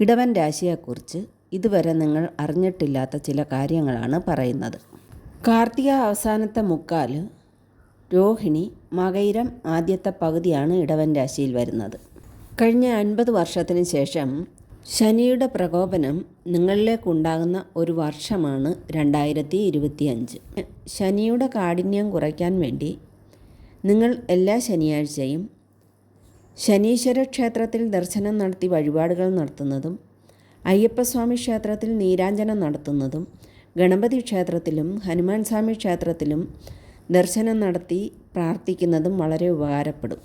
ഇടവൻ രാശിയെക്കുറിച്ച് ഇതുവരെ നിങ്ങൾ അറിഞ്ഞിട്ടില്ലാത്ത ചില കാര്യങ്ങളാണ് പറയുന്നത്. കാർത്തിക അവസാനത്തെ മുക്കാൽ രോഹിണി മകൈരം ആദ്യത്തെ പകുതിയാണ് ഇടവൻ രാശിയിൽ വരുന്നത്. കഴിഞ്ഞ അൻപത് വർഷത്തിന് ശേഷം ശനിയുടെ പ്രകോപനം നിങ്ങളിലേക്കുണ്ടാകുന്ന ഒരു വർഷമാണ് രണ്ടായിരത്തി ഇരുപത്തിയഞ്ച് ശനിയുടെ കാഠിന്യം കുറയ്ക്കാൻ വേണ്ടി നിങ്ങൾ എല്ലാ ശനിയാഴ്ചയും ശനീശ്വര ക്ഷേത്രത്തിൽ ദർശനം നടത്തി വഴിപാടുകൾ നടത്തുന്നതും അയ്യപ്പസ്വാമി ക്ഷേത്രത്തിൽ നീരാഞ്ജനം നടത്തുന്നതും ഗണപതി ക്ഷേത്രത്തിലും ഹനുമാൻ സ്വാമി ക്ഷേത്രത്തിലും ദർശനം നടത്തി പ്രാർത്ഥിക്കുന്നതും വളരെ ഉപകാരപ്പെടും.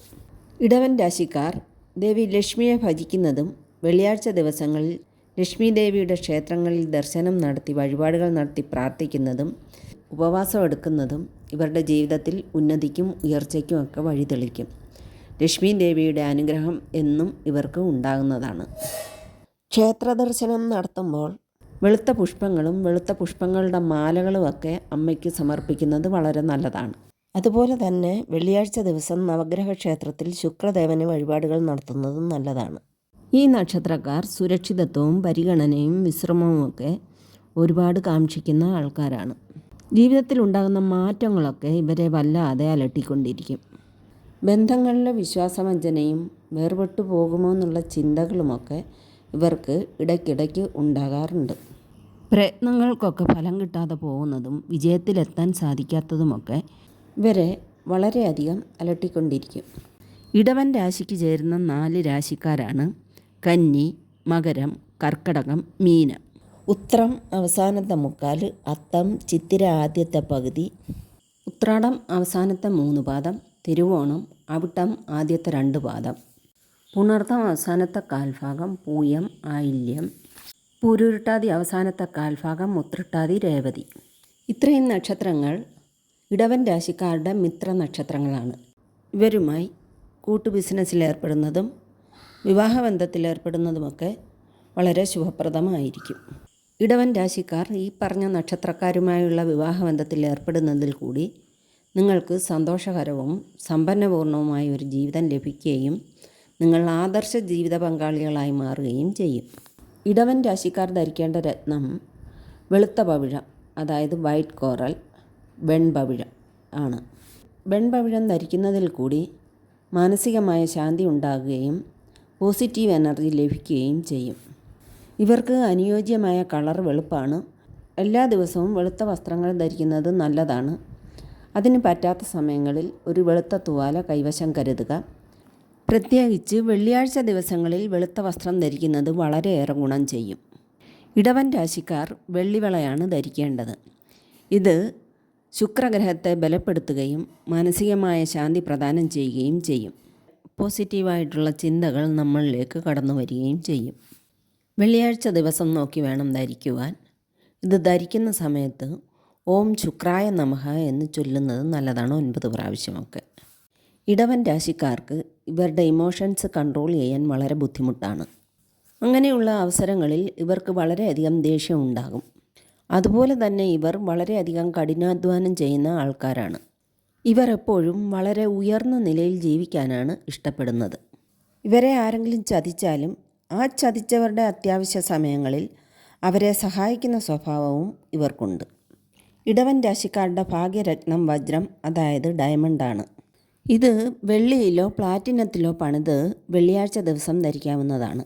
ഇടവൻ രാശിക്കാർ ദേവി ലക്ഷ്മിയെ ഭജിക്കുന്നതും വെള്ളിയാഴ്ച ദിവസങ്ങളിൽ ലക്ഷ്മി ദേവിയുടെ ക്ഷേത്രങ്ങളിൽ ദർശനം നടത്തി വഴിപാടുകൾ നടത്തി പ്രാർത്ഥിക്കുന്നതും ഉപവാസം എടുക്കുന്നതും ഇവരുടെ ജീവിതത്തിൽ ഉന്നതിക്കും ഉയർച്ചയ്ക്കും ഒക്കെ വഴിതെളിക്കും. ലക്ഷ്മി ദേവിയുടെ അനുഗ്രഹം എന്നും ഇവർക്ക് ഉണ്ടാകുന്നതാണ്. ക്ഷേത്ര ദർശനം നടത്തുമ്പോൾ വെളുത്ത പുഷ്പങ്ങളും വെളുത്ത പുഷ്പങ്ങളുടെ മാലകളുമൊക്കെ അമ്മയ്ക്ക് സമർപ്പിക്കുന്നത് വളരെ നല്ലതാണ്. അതുപോലെ തന്നെ വെള്ളിയാഴ്ച ദിവസം നവഗ്രഹ ക്ഷേത്രത്തിൽ ശുക്രദേവന് വഴിപാടുകൾ നടത്തുന്നതും നല്ലതാണ്. ഈ നക്ഷത്രക്കാർ സുരക്ഷിതത്വവും പരിഗണനയും വിശ്രമവും ഒക്കെ ഒരുപാട് കാക്ഷിക്കുന്ന ആൾക്കാരാണ്. ജീവിതത്തിൽ ഉണ്ടാകുന്ന മാറ്റങ്ങളൊക്കെ ഇവരെ വല്ലാതെ അലട്ടിക്കൊണ്ടിരിക്കും. ബന്ധങ്ങളിലെ വിശ്വാസവഞ്ചനയും വേർപെട്ടു പോകുമോ എന്നുള്ള ചിന്തകളുമൊക്കെ ഇവർക്ക് ഇടയ്ക്കിടയ്ക്ക് ഉണ്ടാകാറുണ്ട്. പ്രയത്നങ്ങൾക്കൊക്കെ ഫലം കിട്ടാതെ പോകുന്നതും വിജയത്തിലെത്താൻ സാധിക്കാത്തതുമൊക്കെ ഇവരെ വളരെയധികം അലട്ടിക്കൊണ്ടിരിക്കും. ഇടവൻ രാശിക്ക് ചേരുന്ന നാല് രാശിക്കാരാണ് കന്നി മകരം കർക്കടകം മീനം. ഉത്രം അവസാനത്തെ മുക്കാൽ അത്തം ചിത്തിര ആദ്യത്തെ പകുതി. ഉത്രാടം അവസാനത്തെ മൂന്ന് പാദം തിരുവോണം അവിട്ടം ആദ്യത്തെ രണ്ട് പാദം. പുണർത്തം അവസാനത്തെ കാൽഭാഗം പൂയം ആയില്യം. പൂരുരുട്ടാതി അവസാനത്തെ കാൽഭാഗം മുത്രട്ടാതി രേവതി. ഇത്രയും നക്ഷത്രങ്ങൾ ഇടവൻ രാശിക്കാരുടെ മിത്ര നക്ഷത്രങ്ങളാണ്. ഇവരുമായി കൂട്ടു വിവാഹബന്ധത്തിൽ ഏർപ്പെടുന്നതുമൊക്കെ വളരെ ശുഭപ്രദമായിരിക്കും. ഇടവൻ രാശിക്കാർ ഈ പറഞ്ഞ നക്ഷത്രക്കാരുമായുള്ള വിവാഹബന്ധത്തിൽ ഏർപ്പെടുന്നതിൽ കൂടി നിങ്ങൾക്ക് സന്തോഷകരവും സമ്പന്നപൂർണവുമായ ഒരു ജീവിതം ലഭിക്കുകയും നിങ്ങൾ ആദർശ ജീവിത പങ്കാളികളായി മാറുകയും ചെയ്യും. ഇടവൻ രാശിക്കാർ ധരിക്കേണ്ട രത്നം വെളുത്ത പവിഴം അതായത് വൈറ്റ് കോറൽ വെൺപവിഴം ആണ്. വെൺപവിഴം ധരിക്കുന്നതിൽ കൂടി മാനസികമായ ശാന്തി ഉണ്ടാകുകയും പോസിറ്റീവ് എനർജി ലഭിക്കുകയും ചെയ്യും. ഇവർക്ക് അനുയോജ്യമായ കളർ വെളുപ്പാണ്. എല്ലാ ദിവസവും വെളുത്ത വസ്ത്രങ്ങൾ ധരിക്കുന്നത് നല്ലതാണ്. അതിന് പറ്റാത്ത സമയങ്ങളിൽ ഒരു വെളുത്ത തുവാല കൈവശം കരുതുക. പ്രത്യേകിച്ച് വെള്ളിയാഴ്ച ദിവസങ്ങളിൽ വെളുത്ത വസ്ത്രം ധരിക്കുന്നത് വളരെയേറെ ഗുണം ചെയ്യും. ഇടവൻ രാശിക്കാർ വെള്ളിവളയാണ് ധരിക്കേണ്ടത്. ഇത് ശുക്രഗ്രഹത്തെ ബലപ്പെടുത്തുകയും മാനസികമായ ശാന്തി പ്രദാനം ചെയ്യുകയും ചെയ്യും. പോസിറ്റീവായിട്ടുള്ള ചിന്തകൾ നമ്മളിലേക്ക് കടന്നു വരികയും ചെയ്യും. വെള്ളിയാഴ്ച ദിവസം നോക്കി വേണം ധരിക്കുവാൻ. ഇത് ധരിക്കുന്ന സമയത്ത് ഓം ശുക്രായ നമഹ എന്ന് ചൊല്ലുന്നത് നല്ലതാണ് ഒൻപത് പ്രാവശ്യമൊക്കെ. ഇടവൻ രാശിക്കാർക്ക് ഇവരുടെ ഇമോഷൻസ് കൺട്രോൾ ചെയ്യാൻ വളരെ ബുദ്ധിമുട്ടാണ്. അങ്ങനെയുള്ള അവസരങ്ങളിൽ ഇവർക്ക് വളരെയധികം ദേഷ്യം ഉണ്ടാകും. അതുപോലെ തന്നെ ഇവർ വളരെയധികം കഠിനാധ്വാനം ചെയ്യുന്ന ആൾക്കാരാണ്. ഇവർ എപ്പോഴും വളരെ ഉയർന്ന നിലയിൽ ജീവിക്കാനാണ് ഇഷ്ടപ്പെടുന്നത്. ഇവരെ ആരെങ്കിലും ചതിച്ചാലും ആ ചതിച്ചവരുടെ അത്യാവശ്യ സമയങ്ങളിൽ അവരെ സഹായിക്കുന്ന സ്വഭാവവും ഇവർക്കുണ്ട്. ഇടവൻ രാശിക്കാരുടെ ഭാഗ്യരത്നം വജ്രം അതായത് ഡയമണ്ടാണ്. ഇത് വെള്ളിയിലോ പ്ലാറ്റിനത്തിലോ പണിത് വെള്ളിയാഴ്ച ദിവസം ധരിക്കാവുന്നതാണ്.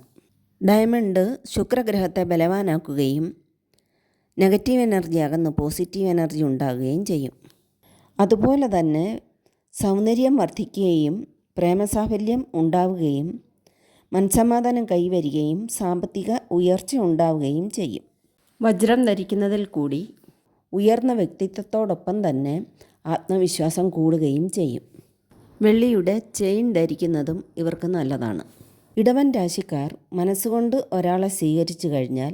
ഡയമണ്ട് ശുക്രഗ്രഹത്തെ ബലവാനാക്കുകയും നെഗറ്റീവ് എനർജി അകന്ന് പോസിറ്റീവ് എനർജി ഉണ്ടാകുകയും ചെയ്യും. അതുപോലെ തന്നെ സൗന്ദര്യം വർദ്ധിക്കുകയും പ്രേമസാഫല്യം ഉണ്ടാവുകയും മനസമാധാനം കൈവരികയും സാമ്പത്തിക ഉയർച്ച ഉണ്ടാവുകയും ചെയ്യും. വജ്രം ധരിക്കുന്നതിൽ കൂടി ഉയർന്ന വ്യക്തിത്വത്തോടൊപ്പം തന്നെ ആത്മവിശ്വാസം കൂടുകയും ചെയ്യും. വെള്ളിയുടെ ചെയിൻ ധരിക്കുന്നതും ഇവർക്ക് നല്ലതാണ്. ഇടവൻ രാശിക്കാർ മനസ്സുകൊണ്ട് ഒരാളെ സ്വീകരിച്ചു കഴിഞ്ഞാൽ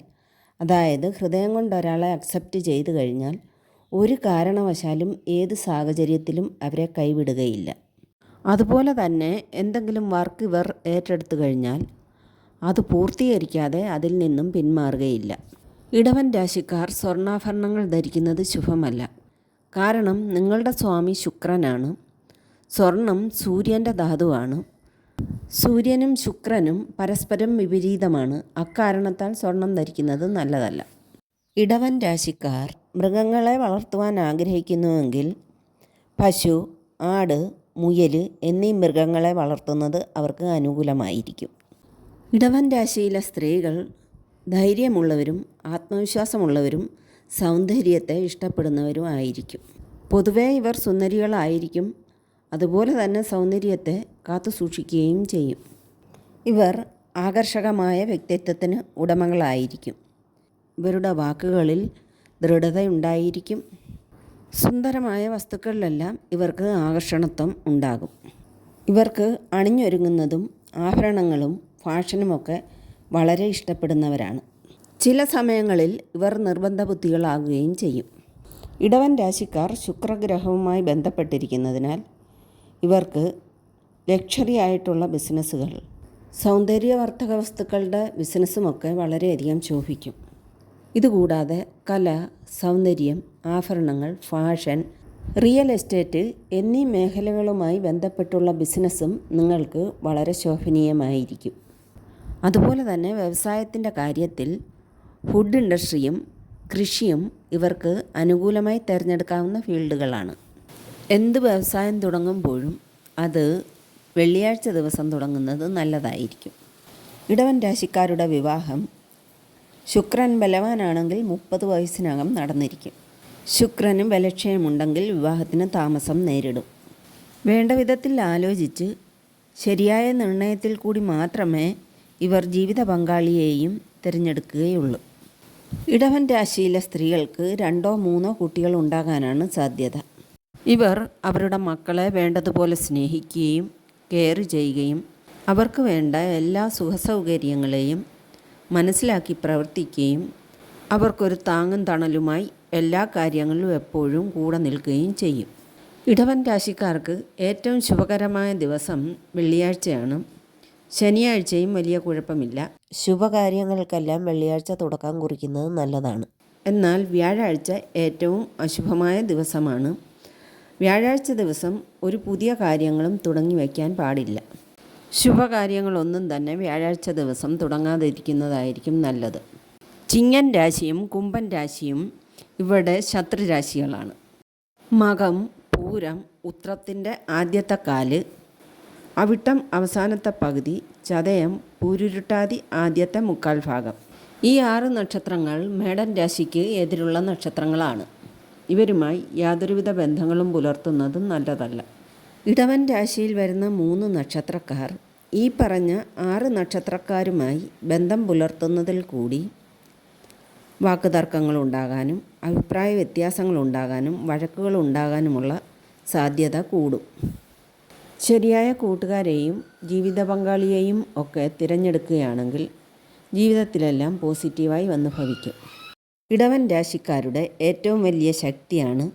അതായത് ഹൃദയം കൊണ്ട് ഒരാളെ അക്സെപ്റ്റ് ചെയ്തു കഴിഞ്ഞാൽ ഒരു കാരണവശാലും ഏത് സാഹചര്യത്തിലും അവരെ കൈവിടുകയില്ല. അതുപോലെ തന്നെ എന്തെങ്കിലും വർക്ക് ഇവർ ഏറ്റെടുത്തു കഴിഞ്ഞാൽ അത് പൂർത്തീകരിക്കാതെ അതിൽ നിന്നും പിന്മാറുകയില്ല. ഇടവൻ രാശിക്കാർ സ്വർണാഭരണങ്ങൾ ധരിക്കുന്നത് ശുഭമല്ല. കാരണം നിങ്ങളുടെ സ്വാമി ശുക്രനാണ്. സ്വർണം സൂര്യന്റെ ധാതുവാണ്. സൂര്യനും ശുക്രനും പരസ്പരം വിപരീതമാണ്. അക്കാരണത്താൽ സ്വർണം ധരിക്കുന്നത് നല്ലതല്ല. ഇടവൻ രാശിക്കാർ മൃഗങ്ങളെ വളർത്തുവാൻ ആഗ്രഹിക്കുന്നുവെങ്കിൽ പശു ആട് മുയൽ എന്നീ മൃഗങ്ങളെ വളർത്തുന്നത് അവർക്ക് അനുകൂലമായിരിക്കും. ഇടവൻ രാശിയിലെ സ്ത്രീകൾ ധൈര്യമുള്ളവരും ആത്മവിശ്വാസമുള്ളവരും സൗന്ദര്യത്തെ ഇഷ്ടപ്പെടുന്നവരും ആയിരിക്കും. പൊതുവേ ഇവർ സുന്ദരികളായിരിക്കും. അതുപോലെ തന്നെ സൗന്ദര്യത്തെ കാത്തു സൂക്ഷിക്കുകയും ചെയ്യും. ഇവർ ആകർഷകമായ വ്യക്തിത്വത്തിന് ഉടമകളായിരിക്കും. ഇവരുടെ വാക്കുകളിൽ ദൃഢതയുണ്ടായിരിക്കും. സുന്ദരമായ വസ്തുക്കളിലെല്ലാം ഇവർക്ക് ആകർഷണത്വം ഉണ്ടാകും. ഇവർക്ക് അണിഞ്ഞൊരുങ്ങുന്നതും ആഭരണങ്ങളും ഫാഷനുമൊക്കെ വളരെ ഇഷ്ടപ്പെടുന്നവരാണ്. ചില സമയങ്ങളിൽ ഇവർ നിർബന്ധ ബുദ്ധികളാകുകയും ചെയ്യും. ഇടവൻ രാശിക്കാർ ശുക്രഗ്രഹവുമായി ബന്ധപ്പെട്ടിരിക്കുന്നതിനാൽ ഇവർക്ക് ലക്ഷറി ആയിട്ടുള്ള ബിസിനസ്സുകൾ സൗന്ദര്യവർദ്ധക വസ്തുക്കളുടെ ബിസിനസ്സുമൊക്കെ വളരെയധികം ശോഭിക്കും. ഇതുകൂടാതെ കല സൗന്ദര്യം ആഭരണങ്ങൾ ഫാഷൻ റിയൽ എസ്റ്റേറ്റ് എന്നീ മേഖലകളുമായി ബന്ധപ്പെട്ടുള്ള ബിസിനസ്സും നിങ്ങൾക്ക് വളരെ ശോഭനീയമായിരിക്കും. അതുപോലെ തന്നെ വ്യവസായത്തിന്റെ കാര്യത്തിൽ ഫുഡ് ഇൻഡസ്ട്രിയും കൃഷിയും ഇവർക്ക് അനുകൂലമായി തിരഞ്ഞെടുക്കാവുന്ന ഫീൽഡുകളാണ്. എന്ത് വ്യവസായം തുടങ്ങുമ്പോഴും അത് വെള്ളിയാഴ്ച ദിവസം തുടങ്ങുന്നത് നല്ലതായിരിക്കും. ഇടവൻ രാശിക്കാരുടെ വിവാഹം ശുക്രൻ ബലവാനാണെങ്കിൽ മുപ്പത് വയസ്സിനകം നടന്നിരിക്കും. ശുക്രന് ബലക്ഷയമുണ്ടെങ്കിൽ വിവാഹത്തിന് താമസം നേരിടും. വേണ്ട വിധത്തിൽ ആലോചിച്ച് ശരിയായ നിർണയത്തിൽ കൂടി മാത്രമേ ഇവർ ജീവിത പങ്കാളിയെയും തിരഞ്ഞെടുക്കുകയുള്ളൂ. ഇടവൻ രാശിയിലെ സ്ത്രീകൾക്ക് രണ്ടോ മൂന്നോ കുട്ടികൾ ഉണ്ടാകാനാണ് സാധ്യത. ഇവർ അവരുടെ മക്കളെ വേണ്ടതുപോലെ സ്നേഹിക്കുകയും കെയർ ചെയ്യുകയും അവർക്ക് വേണ്ട എല്ലാ സുഖസൗകര്യങ്ങളെയും മനസ്സിലാക്കി പ്രവർത്തിക്കുകയും അവർക്കൊരു താങ്ങും തണലുമായി എല്ലാ കാര്യങ്ങളിലും എപ്പോഴും കൂടെ നിൽക്കുകയും ചെയ്യും. ഇടവൻ രാശിക്കാർക്ക് ഏറ്റവും ശുഭകരമായ ദിവസം വെള്ളിയാഴ്ചയാണ്. ശനിയാഴ്ചയും വലിയ കുഴപ്പമില്ല. ശുഭകാര്യങ്ങൾക്കെല്ലാം വെള്ളിയാഴ്ച തുടക്കം കുറിക്കുന്നത് നല്ലതാണ്. എന്നാൽ വ്യാഴാഴ്ച ഏറ്റവും അശുഭമായ ദിവസമാണ്. വ്യാഴാഴ്ച ദിവസം ഒരു പുതിയ കാര്യങ്ങളും തുടങ്ങി വയ്ക്കാൻ പാടില്ല. ശുഭകാര്യങ്ങളൊന്നും തന്നെ വ്യാഴാഴ്ച ദിവസം തുടങ്ങാതിരിക്കുന്നതായിരിക്കും നല്ലത്. ചിങ്ങൻ രാശിയും കുംഭൻ രാശിയും ഇവിടെ ശത്രുരാശികളാണ്. മകം പൂരം ഉത്രത്തിന്റെ ആദ്യത്തെ കാൽ അവിട്ടം അവസാനത്തെ പകുതി ചതയം പൂരുരുട്ടാതി ആദ്യത്തെ മുക്കാൽ ഭാഗം. ഈ ആറ് നക്ഷത്രങ്ങൾ മേടൻ രാശിക്ക് എതിരുള്ള നക്ഷത്രങ്ങളാണ്. ഇവരുമായി യാതൊരുവിധ ബന്ധങ്ങളും പുലർത്തുന്നതും നല്ലതല്ല. ഇടവൻ രാശിയിൽ വരുന്ന മൂന്ന് നക്ഷത്രക്കാർ ഈ പറഞ്ഞ ആറ് നക്ഷത്രക്കാരുമായി ബന്ധം പുലർത്തുന്നതിൽ കൂടി വാക്കുതർക്കങ്ങൾ ഉണ്ടാകാനും അഭിപ്രായ വ്യത്യാസങ്ങൾ ഉണ്ടാകാനും വഴക്കുകൾ ഉണ്ടാകാനുമുള്ള സാധ്യത കൂടും. ശരിയായ കൂട്ടുകാരെയും ജീവിത പങ്കാളിയെയും ഒക്കെ തിരഞ്ഞെടുക്കുകയാണെങ്കിൽ ജീവിതത്തിലെല്ലാം പോസിറ്റീവായി വന്നു ഭവിക്കും. ഇടവൻ രാശിക്കാരുടെ ഏറ്റവും വലിയ ശക്തിയാണ്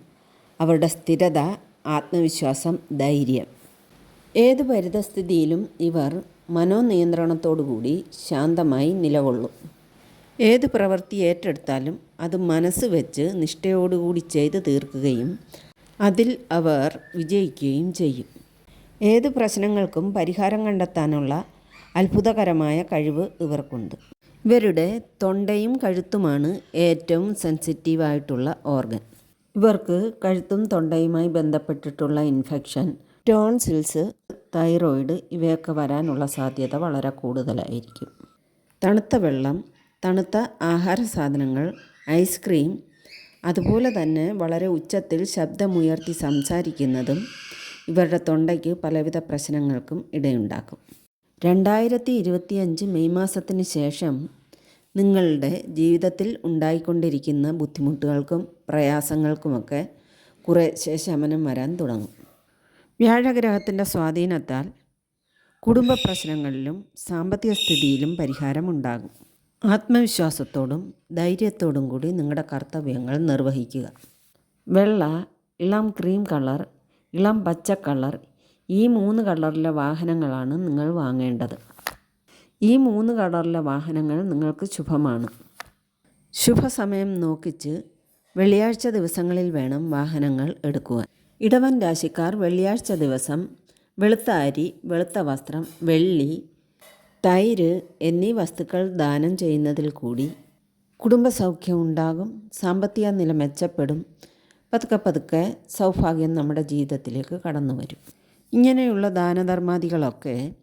അവരുടെ സ്ഥിരത ആത്മവിശ്വാസം ധൈര്യം. ഏത് പരിതസ്ഥിതിയിലും ഇവർ മനോനിയന്ത്രണത്തോടുകൂടി ശാന്തമായി നിലകൊള്ളും. ഏത് പ്രവൃത്തി ഏറ്റെടുത്താലും അത് മനസ്സ് വെച്ച് നിഷ്ഠയോടുകൂടി ചെയ്തു തീർക്കുകയും അതിൽ അവർ വിജയിക്കുകയും ചെയ്യും. ഏത് പ്രശ്നങ്ങൾക്കും പരിഹാരം കണ്ടെത്താനുള്ള അത്ഭുതകരമായ കഴിവ് ഇവർക്കുണ്ട്. ഇവരുടെ തൊണ്ടയും കഴുത്തുമാണ് ഏറ്റവും സെൻസിറ്റീവായിട്ടുള്ള ഓർഗൻ. ഇവർക്ക് കഴുത്തും തൊണ്ടയുമായി ബന്ധപ്പെട്ടിട്ടുള്ള ഇൻഫെക്ഷൻ ടോൺസിൽസ് തൈറോയിഡ് ഇവയൊക്കെ വരാനുള്ള സാധ്യത വളരെ കൂടുതലായിരിക്കും. തണുത്ത വെള്ളം തണുത്ത ആഹാര സാധനങ്ങൾ ഐസ്ക്രീം അതുപോലെ തന്നെ വളരെ ഉച്ചത്തിൽ ശബ്ദമുയർത്തി സംസാരിക്കുന്നതും ഇവരുടെ തൊണ്ടയ്ക്ക് പലവിധ പ്രശ്നങ്ങൾക്കും ഇടയുണ്ടാക്കും. രണ്ടായിരത്തി ഇരുപത്തിയഞ്ച് മെയ് മാസത്തിന് ശേഷം നിങ്ങളുടെ ജീവിതത്തിൽ ഉണ്ടായിക്കൊണ്ടിരിക്കുന്ന ബുദ്ധിമുട്ടുകൾക്കും പ്രയാസങ്ങൾക്കുമൊക്കെ കുറേശ്ശെ ശമനം വരാൻ തുടങ്ങും. വ്യാഴഗ്രഹത്തിന്റെ സ്വാധീനത്താൽ കുടുംബ പ്രശ്നങ്ങളിലും സാമ്പത്തിക സ്ഥിതിയിലും പരിഹാരമുണ്ടാകും ആത്മവിശ്വാസത്തോടും ധൈര്യത്തോടും കൂടി നിങ്ങളുടെ കർത്തവ്യങ്ങൾ നിർവഹിക്കുക. വെള്ള ഇളം ക്രീം കളർ ഇളം പച്ച കളർ ഈ മൂന്ന് കളറിലെ വാഹനങ്ങളാണ് നിങ്ങൾ വാങ്ങേണ്ടത്. ഈ മൂന്ന് കളറിലെ വാഹനങ്ങൾ നിങ്ങൾക്ക് ശുഭമാണ്. ശുഭസമയം നോക്കിച്ച് വെള്ളിയാഴ്ച ദിവസങ്ങളിൽ വേണം വാഹനങ്ങൾ എടുക്കുവാൻ. ഇടവൻ രാശിക്കാർ വെള്ളിയാഴ്ച ദിവസം വെളുത്ത അരി വെളുത്ത വസ്ത്രം വെള്ളി തൈര് എന്നീ വസ്തുക്കൾ ദാനം ചെയ്യുന്നതിൽ കൂടി കുടുംബസൗഖ്യം ഉണ്ടാകും സാമ്പത്തിക നില മെച്ചപ്പെടും പതുക്കെ പതുക്കെ സൗഭാഗ്യം നമ്മുടെ ജീവിതത്തിലേക്ക് കടന്നു വരും. ഇങ്ങനെയുള്ള ദാനധർമാദികളൊക്കെ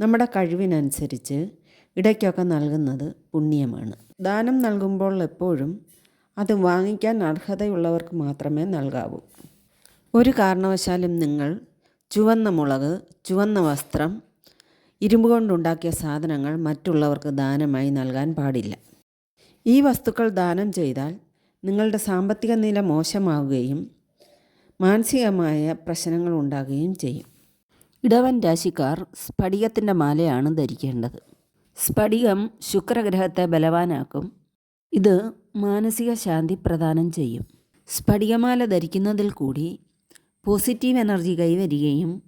നമ്മുടെ കഴിവിനനുസരിച്ച് ഇടയ്ക്കൊക്കെ നൽകുന്നത് പുണ്യമാണ്. ദാനം നൽകുമ്പോൾ എപ്പോഴും അത് വാങ്ങിക്കാൻ അർഹതയുള്ളവർക്ക് മാത്രമേ നൽകാവൂ. ഒരു കാരണവശാലും നിങ്ങൾ ചുവന്ന മുളക് ചുവന്ന വസ്ത്രം ഇരുമ്പ് കൊണ്ടുണ്ടാക്കിയ സാധനങ്ങൾ മറ്റുള്ളവർക്ക് ദാനമായി നൽകാൻ പാടില്ല. ഈ വസ്തുക്കൾ ദാനം ചെയ്താൽ നിങ്ങളുടെ സാമ്പത്തിക നില മോശമാവുകയും മാനസികമായ പ്രശ്നങ്ങൾ ഉണ്ടാകുകയും ചെയ്യും. ഇടവൻ രാശിക്കാർ സ്ഫടികത്തിന്റെ മാലയാണ് ധരിക്കേണ്ടത്. സ്ഫടികം ശുക്രഗ്രഹത്തെ ബലവാനാക്കും. ഇത് മാനസിക ശാന്തി പ്രദാനം ചെയ്യും. സ്ഫടികമാല ധരിക്കുന്നതിൽ കൂടി പോസിറ്റീവ് എനർജി കൈവരികയും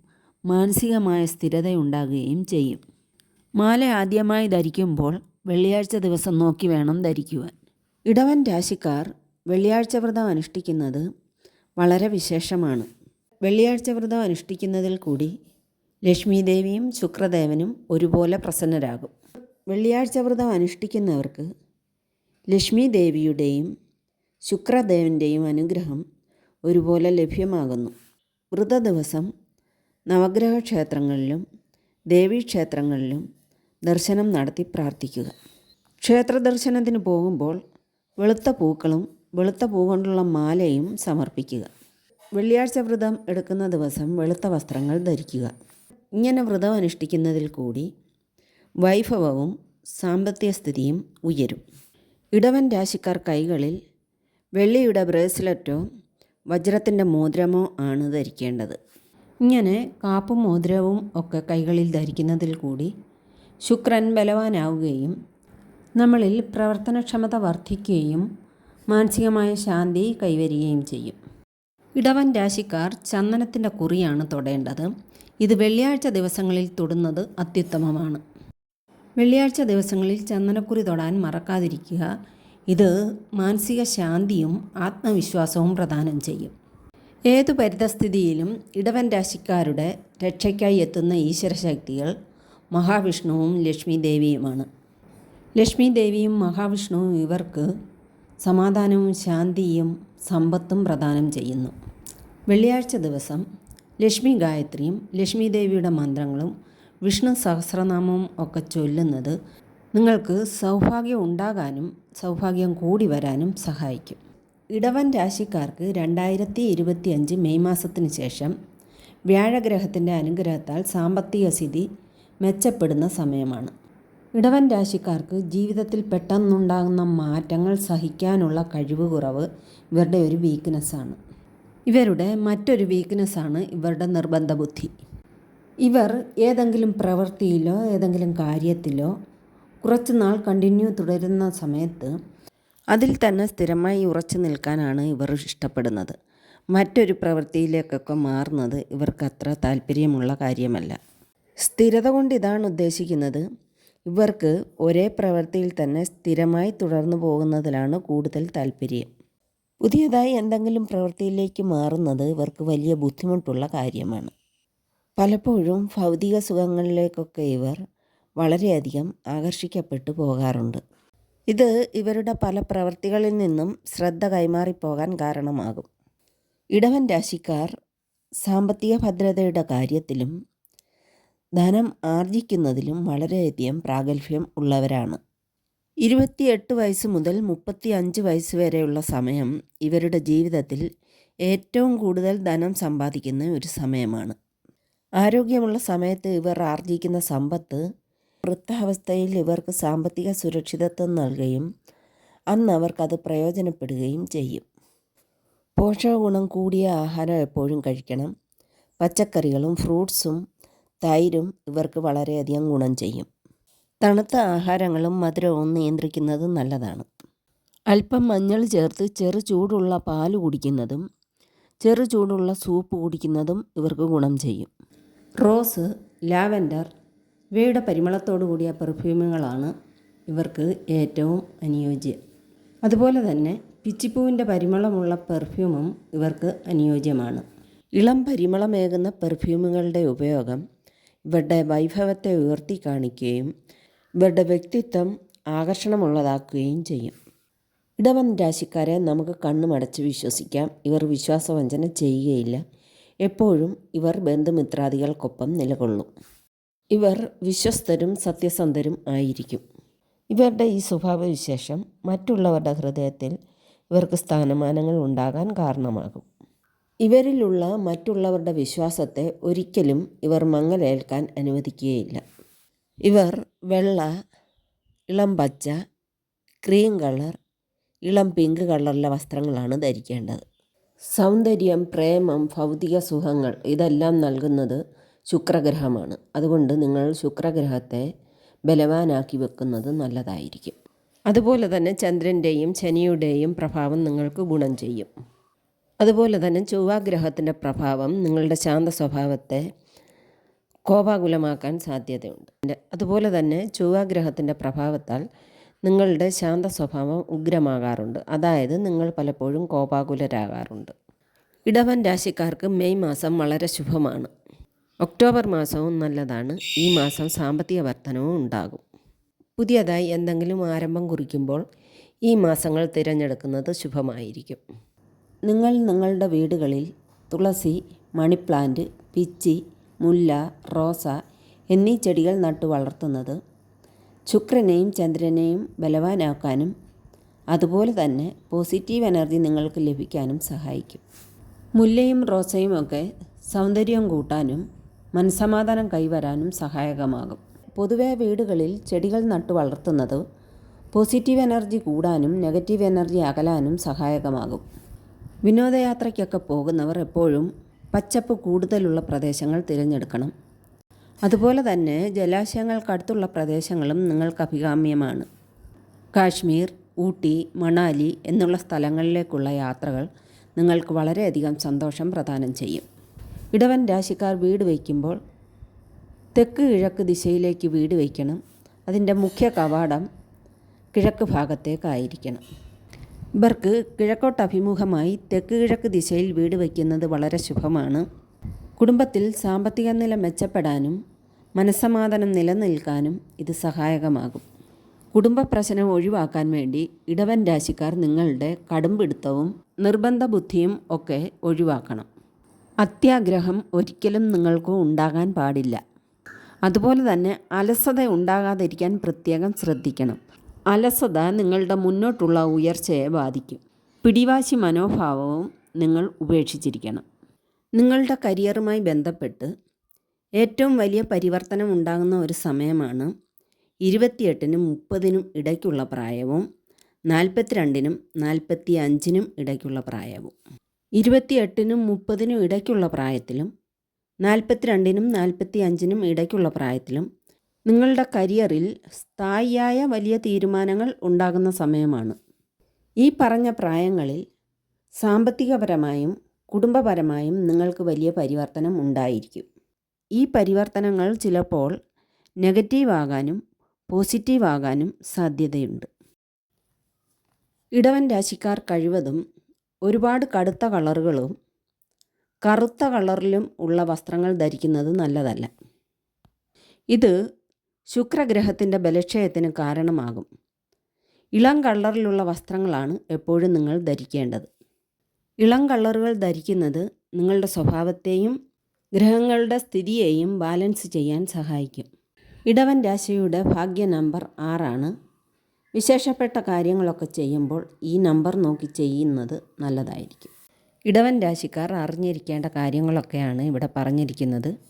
മാനസികമായ സ്ഥിരത ഉണ്ടാകുകയും ചെയ്യും. മാല ആദ്യമായി ധരിക്കുമ്പോൾ വെള്ളിയാഴ്ച ദിവസം നോക്കി വേണം ധരിക്കുവാൻ. ഇടവൻ രാശിക്കാർ വെള്ളിയാഴ്ച വ്രതം അനുഷ്ഠിക്കുന്നത് വളരെ വിശേഷമാണ്. വെള്ളിയാഴ്ച വ്രതം അനുഷ്ഠിക്കുന്നതിൽ കൂടി ലക്ഷ്മീദേവിയും ശുക്രദേവനും ഒരുപോലെ പ്രസന്നരാകും. വെള്ളിയാഴ്ച വ്രതം അനുഷ്ഠിക്കുന്നവർക്ക് ലക്ഷ്മി ദേവിയുടെയും ശുക്രദേവന്റെയും അനുഗ്രഹം ഒരുപോലെ ലഭ്യമാകുന്നു. വ്രത ദിവസം നവഗ്രഹ ക്ഷേത്രങ്ങളിലും ദേവീക്ഷേത്രങ്ങളിലും ദർശനം നടത്തി പ്രാർത്ഥിക്കുക. ക്ഷേത്ര ദർശനത്തിന് പോകുമ്പോൾ വെളുത്ത പൂക്കളും വെളുത്ത പൂ കൊണ്ടുള്ള മാലയും സമർപ്പിക്കുക. വെള്ളിയാഴ്ച വ്രതം എടുക്കുന്ന ദിവസം വെളുത്ത വസ്ത്രങ്ങൾ ധരിക്കുക. ഇങ്ങനെ വ്രതം അനുഷ്ഠിക്കുന്നതിൽ കൂടി വൈഭവവും സാമ്പത്തിക സ്ഥിതിയും ഉയരും. ഇടവൻ രാശിക്കാർ കൈകളിൽ വെള്ളിയുടെ ബ്രേസ്ലെറ്റോ വജ്രത്തിന്റെ മോതിരമോ ആണ് ധരിക്കേണ്ടത്. ഇങ്ങനെ കാപ്പും മോതിരവും ഒക്കെ കൈകളിൽ ധരിക്കുന്നതിൽ കൂടി ശുക്രൻ ബലവാനാവുകയും നമ്മളിൽ പ്രവർത്തനക്ഷമത വർദ്ധിക്കുകയും മാനസികമായ ശാന്തി കൈവരികയും ചെയ്യും. ഇടവൻ രാശിക്കാർ ചന്ദനത്തിന്റെ കുറിയാണ് തൊടേണ്ടത്. ഇത് വെള്ളിയാഴ്ച ദിവസങ്ങളിൽ തൊടുന്നത് അത്യുത്തമമാണ്. വെള്ളിയാഴ്ച ദിവസങ്ങളിൽ ചന്ദനക്കുറി തൊടാൻ മറക്കാതിരിക്കുക. ഇത് മാനസിക ശാന്തിയും ആത്മവിശ്വാസവും പ്രദാനം ചെയ്യും. ഏതു പരിതസ്ഥിതിയിലും ഇടവൻ രാശിക്കാരുടെ രക്ഷയ്ക്കായി എത്തുന്ന ഈശ്വരശക്തികൾ മഹാവിഷ്ണുവും ലക്ഷ്മി ദേവിയുമാണ്. ലക്ഷ്മി ദേവിയും മഹാവിഷ്ണുവും ഇവർക്ക് സമാധാനവും ശാന്തിയും സമ്പത്തും പ്രദാനം ചെയ്യുന്നു. വെള്ളിയാഴ്ച ദിവസം ലക്ഷ്മി ഗായത്രിയും ലക്ഷ്മി ദേവിയുടെ മന്ത്രങ്ങളും വിഷ്ണു സഹസ്രനാമവും ഒക്കെ ചൊല്ലുന്നത് നിങ്ങൾക്ക് സൗഭാഗ്യം ഉണ്ടാകാനും സൗഭാഗ്യം കൂടി വരാനും സഹായിക്കും. ഇടവൻ രാശിക്കാർക്ക് രണ്ടായിരത്തി ഇരുപത്തിയഞ്ച് മെയ് മാസത്തിന് ശേഷം വ്യാഴഗ്രഹത്തിന്റെ അനുഗ്രഹത്താൽ സാമ്പത്തിക സ്ഥിതി മെച്ചപ്പെടുന്ന സമയമാണ്. ഇടവൻ രാശിക്കാർക്ക് ജീവിതത്തിൽ പെട്ടെന്നുണ്ടാകുന്ന മാറ്റങ്ങൾ സഹിക്കാനുള്ള കഴിവ് കുറവ് ഇവരുടെ ഒരു വീക്ക്നെസ്സാണ് ഇവരുടെ മറ്റൊരു വീക്ക്നെസ്സാണ് ഇവരുടെ നിർബന്ധ ബുദ്ധി ഇവർ ഏതെങ്കിലും പ്രവൃത്തിയിലോ ഏതെങ്കിലും കാര്യത്തിലോ കുറച്ച് നാൾ കണ്ടിന്യൂ തുടരുന്ന സമയത്ത് അതിൽ തന്നെ സ്ഥിരമായി ഉറച്ചു നിൽക്കാനാണ് ഇവർ ഇഷ്ടപ്പെടുന്നത്. മറ്റൊരു പ്രവൃത്തിയിലേക്കൊക്കെ മാറുന്നത് ഇവർക്ക് അത്ര താല്പര്യമുള്ള കാര്യമല്ല. സ്ഥിരത കൊണ്ട് ഇതാണ് ഉദ്ദേശിക്കുന്നത്. ഇവർക്ക് ഒരേ പ്രവൃത്തിയിൽ തന്നെ സ്ഥിരമായി തുടർന്നു പോകുന്നതിലാണ് കൂടുതൽ താല്പര്യം. പുതിയതായി എന്തെങ്കിലും പ്രവൃത്തിയിലേക്ക് മാറുന്നത് ഇവർക്ക് വലിയ ബുദ്ധിമുട്ടുള്ള കാര്യമാണ്. പലപ്പോഴും ഭൗതിക സുഖങ്ങളിലേക്കൊക്കെ ഇവർ വളരെയധികം ആകർഷിക്കപ്പെട്ടു പോകാറുണ്ട്. ഇത് ഇവരുടെ പല പ്രവൃത്തികളിൽ നിന്നും ശ്രദ്ധ കൈമാറിപ്പോകാൻ കാരണമാകും. ഇടവൻ രാശിക്കാർ സാമ്പത്തിക ഭദ്രതയുടെ കാര്യത്തിലും ധനം ആർജിക്കുന്നതിലും വളരെയധികം പ്രാഗൽഭ്യം ഉള്ളവരാണ്. ഇരുപത്തിയെട്ട് വയസ്സ് മുതൽ മുപ്പത്തി അഞ്ച് വയസ്സ് വരെയുള്ള സമയം ഇവരുടെ ജീവിതത്തിൽ ഏറ്റവും കൂടുതൽ ധനം സമ്പാദിക്കുന്ന ഒരു സമയമാണ്. ആരോഗ്യമുള്ള സമയത്ത് ഇവർ ആർജിക്കുന്ന സമ്പത്ത് വൃത്താവസ്ഥയിൽ ഇവർക്ക് സാമ്പത്തിക സുരക്ഷിതത്വം നൽകുകയും അന്ന് അവർക്കത് പ്രയോജനപ്പെടുകയും ചെയ്യും. പോഷകഗുണം കൂടിയ ആഹാരം എപ്പോഴും കഴിക്കണം. പച്ചക്കറികളും ഫ്രൂട്ട്സും തൈരും ഇവർക്ക് വളരെയധികം ഗുണം ചെയ്യും. തണുത്ത ആഹാരങ്ങളും മധുരവും നിയന്ത്രിക്കുന്നത് നല്ലതാണ്. അല്പം മഞ്ഞൾ ചേർത്ത് ചെറു ചൂടുള്ള പാൽ കുടിക്കുന്നതും ചെറു ചൂടുള്ള സൂപ്പ് കുടിക്കുന്നതും ഇവർക്ക് ഗുണം ചെയ്യും. റോസ് ലാവൻഡർ ഇവയുടെ പരിമളത്തോടു കൂടിയ പെർഫ്യൂമുകളാണ് ഇവർക്ക് ഏറ്റവും അനുയോജ്യം. അതുപോലെ തന്നെ പിച്ചിപ്പൂവിന്റെ പരിമളമുള്ള പെർഫ്യൂമും ഇവർക്ക് അനുയോജ്യമാണ്. ഇളം പരിമളമേകുന്ന പെർഫ്യൂമുകളുടെ ഉപയോഗം ഇവരുടെ വൈഭവത്തെ ഉയർത്തി കാണിക്കുകയും ഇവരുടെ വ്യക്തിത്വം ആകർഷണമുള്ളതാക്കുകയും ചെയ്യും. ഇടവൻ രാശിക്കാരെ നമുക്ക് കണ്ണുമടച്ച് വിശ്വസിക്കാം. ഇവർ വിശ്വാസവഞ്ചന ചെയ്യുകയില്ല. എപ്പോഴും ഇവർ ബന്ധുമിത്രാദികൾക്കൊപ്പം നിലകൊള്ളും. ഇവർ വിശ്വസ്തരും സത്യസന്ധരും ആയിരിക്കും. ഇവരുടെ ഈ സ്വഭാവവിശേഷം മറ്റുള്ളവരുടെ ഹൃദയത്തിൽ ഇവർക്ക് സ്ഥാനമാനങ്ങൾ ഉണ്ടാകാൻ കാരണമാകും. ഇവരിലുള്ള മറ്റുള്ളവരുടെ വിശ്വാസത്തെ ഒരിക്കലും ഇവർ മങ്ങലേൽക്കാൻ അനുവദിക്കുകയില്ല. ഇവർ വെള്ള ഇളം പച്ച ക്രീം കളർ ഇളം പിങ്ക് കളറിലെ വസ്ത്രങ്ങളാണ് ധരിക്കേണ്ടത്. സൗന്ദര്യം പ്രേമം ഭൗതിക സുഖങ്ങൾ ഇതെല്ലാം നൽകുന്നത് ശുക്രഗ്രഹമാണ്. അതുകൊണ്ട് നിങ്ങൾ ശുക്രഗ്രഹത്തെ ബലവാനാക്കി വെക്കുന്നത് നല്ലതായിരിക്കും. അതുപോലെ തന്നെ ചന്ദ്രന്റെയും ശനിയുടെയും പ്രഭാവം നിങ്ങൾക്ക് ഗുണം ചെയ്യും. അതുപോലെ തന്നെ ചൊവ്വാഗ്രഹത്തിന്റെ പ്രഭാവം നിങ്ങളുടെ ശാന്ത സ്വഭാവത്തെ കോപാകുലമാക്കാൻ സാധ്യതയുണ്ട്. അതുപോലെ തന്നെ ചൊവ്വാഗ്രഹത്തിന്റെ പ്രഭാവത്താൽ നിങ്ങളുടെ ശാന്ത സ്വഭാവം ഉഗ്രമാകാറുണ്ട്. അതായത് നിങ്ങൾ പലപ്പോഴും കോപാകുലരാകാറുണ്ട്. ഇടവൻ രാശിക്കാർക്ക് മെയ് മാസം വളരെ ശുഭമാണ്. ഒക്ടോബർ മാസവും നല്ലതാണ്. ഈ മാസം സാമ്പത്തിക വർധനവും ഉണ്ടാകും. പുതിയതായി എന്തെങ്കിലും ആരംഭം കുറിക്കുമ്പോൾ ഈ മാസങ്ങൾ തിരഞ്ഞെടുക്കുന്നത് ശുഭമായിരിക്കും. നിങ്ങൾ നിങ്ങളുടെ വീടുകളിൽ തുളസി മണിപ്ലാന്റ് പിച്ചി മുല്ല റോസ എന്നീ ചെടികൾ നട്ടു വളർത്തുന്നത് ശുക്രനെയും ചന്ദ്രനെയും ബലവാനാക്കാനും അതുപോലെ തന്നെ പോസിറ്റീവ് എനർജി നിങ്ങൾക്ക് ലഭിക്കാനും സഹായിക്കും. മുല്ലയും റോസയും ഒക്കെ സൗന്ദര്യം കൂട്ടാനും മനസമാധാനം കൈവരാനും സഹായകമാകും. പൊതുവെ വീടുകളിൽ ചെടികൾ നട്ടു വളർത്തുന്നത് പോസിറ്റീവ് എനർജി കൂടാനും നെഗറ്റീവ് എനർജി അകലാനും സഹായകമാകും. വിനോദയാത്രയ്ക്കൊക്കെ പോകുന്നവർ എപ്പോഴും പച്ചപ്പ് കൂടുതലുള്ള പ്രദേശങ്ങൾ തിരഞ്ഞെടുക്കണം. അതുപോലെ തന്നെ ജലാശയങ്ങൾക്കടുത്തുള്ള പ്രദേശങ്ങളും നിങ്ങൾക്ക് അഭികാമ്യമാണ്. കാശ്മീർ ഊട്ടി മണാലി എന്നുള്ള സ്ഥലങ്ങളിലേക്കുള്ള യാത്രകൾ നിങ്ങൾക്ക് വളരെയധികം സന്തോഷം പ്രദാനം ചെയ്യും. ഇടവൻ രാശിക്കാർ വീട് വയ്ക്കുമ്പോൾ തെക്ക് കിഴക്ക് ദിശയിലേക്ക് വീട് വയ്ക്കണം. അതിന്റെ മുഖ്യ കവാടം കിഴക്ക് ഭാഗത്തേക്കായിരിക്കണം. ഇവർക്ക് കിഴക്കോട്ട് അഭിമുഖമായി തെക്ക് കിഴക്ക് ദിശയിൽ വീട് വയ്ക്കുന്നത് വളരെ ശുഭമാണ്. കുടുംബത്തിൽ സാമ്പത്തിക നില മെച്ചപ്പെടാനും മനസ്സമാധാനം നിലനിൽക്കാനും ഇത് സഹായകമാകും. കുടുംബ പ്രശ്നം ഒഴിവാക്കാൻ വേണ്ടി ഇടവൻ രാശിക്കാർ നിങ്ങളുടെ കടുംപിടുത്തവും നിർബന്ധ ബുദ്ധിയും ഒക്കെ ഒഴിവാക്കണം. അത്യാഗ്രഹം ഒരിക്കലും നിങ്ങൾക്ക് ഉണ്ടാകാൻ പാടില്ല. അതുപോലെ തന്നെ അലസത ഉണ്ടാകാതിരിക്കാൻ പ്രത്യേകം ശ്രദ്ധിക്കണം. അലസത നിങ്ങളുടെ മുന്നോട്ടുള്ള ഉയർച്ചയെ ബാധിക്കും. പിടിവാശി മനോഭാവവും നിങ്ങൾ ഉപേക്ഷിച്ചിരിക്കണം. നിങ്ങളുടെ കരിയറുമായി ബന്ധപ്പെട്ട് ഏറ്റവും വലിയ പരിവർത്തനം ഉണ്ടാകുന്ന ഒരു സമയമാണ് ഇരുപത്തിയെട്ടിനും മുപ്പതിനും ഇടയ്ക്കുള്ള പ്രായവും നാൽപ്പത്തിരണ്ടിനും നാൽപ്പത്തി അഞ്ചിനും ഇടയ്ക്കുള്ള പ്രായവും. ഇരുപത്തിയെട്ടിനും മുപ്പതിനും ഇടയ്ക്കുള്ള പ്രായത്തിലും നാൽപ്പത്തിരണ്ടിനും നാൽപ്പത്തി അഞ്ചിനും ഇടയ്ക്കുള്ള പ്രായത്തിലും നിങ്ങളുടെ കരിയറിൽ സ്ഥായിയായ വലിയ തീരുമാനങ്ങൾ ഉണ്ടാകുന്ന സമയമാണ്. ഈ പറഞ്ഞ പ്രായങ്ങളിൽ സാമ്പത്തികപരമായും കുടുംബപരമായും നിങ്ങൾക്ക് വലിയ പരിവർത്തനം ഉണ്ടായിരിക്കും. ഈ പരിവർത്തനങ്ങൾ ചിലപ്പോൾ നെഗറ്റീവ് ആകാനും പോസിറ്റീവ് ആകാനും സാധ്യതയുണ്ട്. ഇടവൻ രാശിക്കാർ കഴിവതും ഒരുപാട് കടുത്ത കളറുകളും കറുത്ത കളറിലും ഉള്ള വസ്ത്രങ്ങൾ ധരിക്കുന്നത് നല്ലതല്ല. ഇത് ശുക്രഗ്രഹത്തിന്റെ ബലക്ഷയത്തിന് കാരണമാകും. ഇളം കളറിലുള്ള വസ്ത്രങ്ങളാണ് എപ്പോഴും നിങ്ങൾ ധരിക്കേണ്ടത്. ഇളം കളറുകൾ ധരിക്കുന്നത് നിങ്ങളുടെ സ്വഭാവത്തെയും ഗ്രഹങ്ങളുടെ സ്ഥിതിയെയും ബാലൻസ് ചെയ്യാൻ സഹായിക്കും. ഇടവൻ രാശിയുടെ ഭാഗ്യ നമ്പർ ആറാണ്. വിശേഷപ്പെട്ട കാര്യങ്ങളൊക്കെ ചെയ്യുമ്പോൾ ഈ നമ്പർ നോക്കി ചെയ്യുന്നത് നല്ലതായിരിക്കും. ഇടവൻ രാശിക്കാർ അറിഞ്ഞിരിക്കേണ്ട കാര്യങ്ങളൊക്കെയാണ് ഇവിടെ പറഞ്ഞിരിക്കുന്നത്.